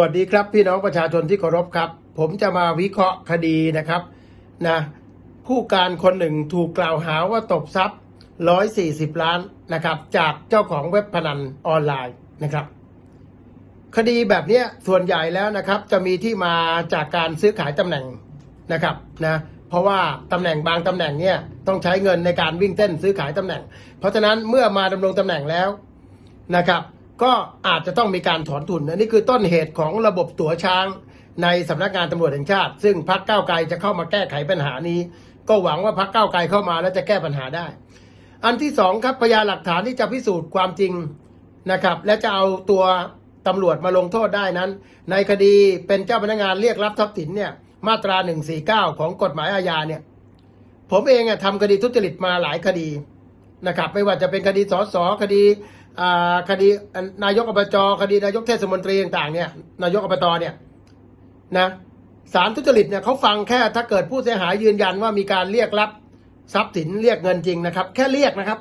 วัสดีครับพี่น้องประชาชนที่เคารพครับ ผมจะมาวิเคราะห์คดีนะครับนะผู้การคนหนึ่งถูกกล่าวหาว่าตบทรัพย์ 140 ล้านนะครับจากเจ้าของเว็บพนันออนไลน์นะครับ คดีแบบนี้ส่วนใหญ่แล้วนะครับ จะมีที่มาจากการซื้อขายตำแหน่งนะครับนะเพราะว่าตำแหน่งบางตำแหน่งเนี่ยต้องใช้เงินในการวิ่งเต้นซื้อขายตำแหน่ง เพราะฉะนั้นเมื่อมาดำรงตำแหน่งแล้วนะครับ ก็อาจจะต้องมีการถอนทุนอันนี้คือต้นเหตุของระบบตั๋วช้างในสำนักงานตำรวจแห่งชาติ ซึ่งพรรคก้าวไกลจะเข้ามาแก้ไขปัญหานี้ ก็หวังว่าพรรคก้าวไกลเข้ามาแล้วจะแก้ปัญหาได้ อันที่สองครับพยานหลักฐานที่จะพิสูจน์ความจริงนะครับ และจะเอาตัวตำรวจมาลงโทษได้นั้น ในคดีเป็นเจ้าพนักงานเรียกรับทรัพย์สินเนี่ยมาตรา 149 ของกฎหมายอาญาเนี่ยผมเองอะทำคดีทุจริตมาหลายคดีนะครับไม่ว่าจะเป็นคดีสอสอคดี คดีนายกอบจคดีนายกเทศมนตรีต่างๆเนี่ยนายกอบตเนี่ยนะสารทุจริตเนี่ยเขาฟังแค่ถ้าเกิดผู้เสียหายยืนยันว่ามีการเรียกรับทรัพย์สินเรียกเงินจริงนะครับ แค่เรียกนะครับ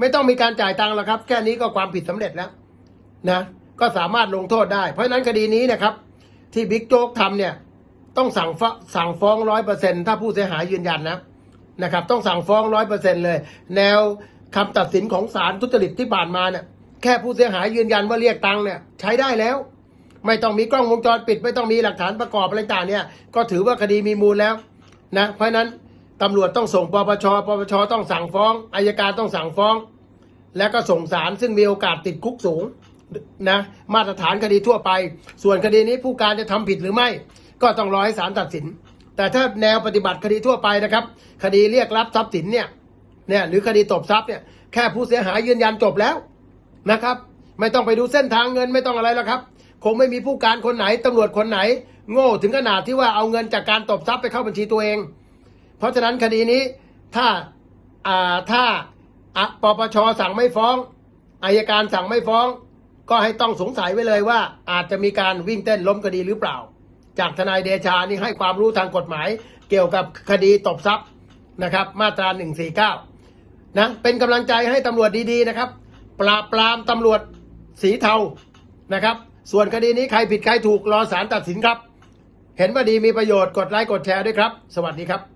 ไม่ต้องมีการจ่ายตังค์หรอกครับ แค่นี้ก็ความผิดสำเร็จแล้วนะก็สามารถลงโทษได้ เพราะฉะนั้นคดีนี้นะครับ ที่บิ๊กโจ๊กทำเนี่ยต้องสั่งฟ้าสั่งฟ้องร้อยเปอร์เซ็นถ้าผู้เสียหายยืนยันนะนะครับ ต้องสั่งฟ้องร้อยเปอร์เซ็นเลย แนว คำตัดสินของศาลทุจริตที่ผ่านมาเนี่ยแค่ผู้เสียหายยืนยันว่าเรียกตังค์เนี่ยใช้ได้แล้ว ไม่ต้องมีกล้องวงจรปิด ไม่ต้องมีหลักฐานประกอบอะไรต่างเนี่ยก็ถือว่าคดีมีมูลแล้วนะเพราะฉะนั้นตำรวจต้องส่งปปชปปชต้องสั่งฟ้องอายการต้องสั่งฟ้อง แล้วก็ส่งสารซึ่งมีโอกาสติดคุกสูงนะมาตรฐานคดีทั่วไป ส่วนคดีนี้ผู้การจะทำผิดหรือไม่ ก็ต้องรอให้ศาลตัดสิน แต่ถ้าแนวปฏิบัติคดีทั่วไปนะครับ คดีเรียกรับทรัพย์สินเนี่ย เนี่ยหรือคดีตบทรัพย์เนี่ยแค่ผู้เสียหายยืนยันจบแล้วนะครับ ไม่ต้องไปดูเส้นทางเงินไม่ต้องอะไรแล้วครับ คงไม่มีผู้การคนไหนตำรวจคนไหน โง่ถึงขนาดที่ว่าเอาเงินจากการตบทรัพย์ไปเข้าบัญชีตัวเอง เพราะฉะนั้นคดีนี้ถ้าอ่าถ้าปปชสั่งไม่ฟ้องอายการสั่งไม่ฟ้อง ก็ให้ต้องสงสัยไว้เลยว่า อาจจะมีการวิ่งเต้นล้มคดีหรือเปล่า จากทนายเดชานี่ให้ความรู้ทางกฎหมาย เกี่ยวกับคดีตบทรัพย์นะครับ มาตรา 149 นะเป็นกำลังใจให้ตำรวจดีๆนะครับ ปราบปรามตำรวจสีเทานะครับ ส่วนคดีนี้ใครผิดใครถูกรอศาลตัดสินครับ เห็นว่าดีมีประโยชน์กดไลค์กดแชร์ด้วยครับ สวัสดีครับ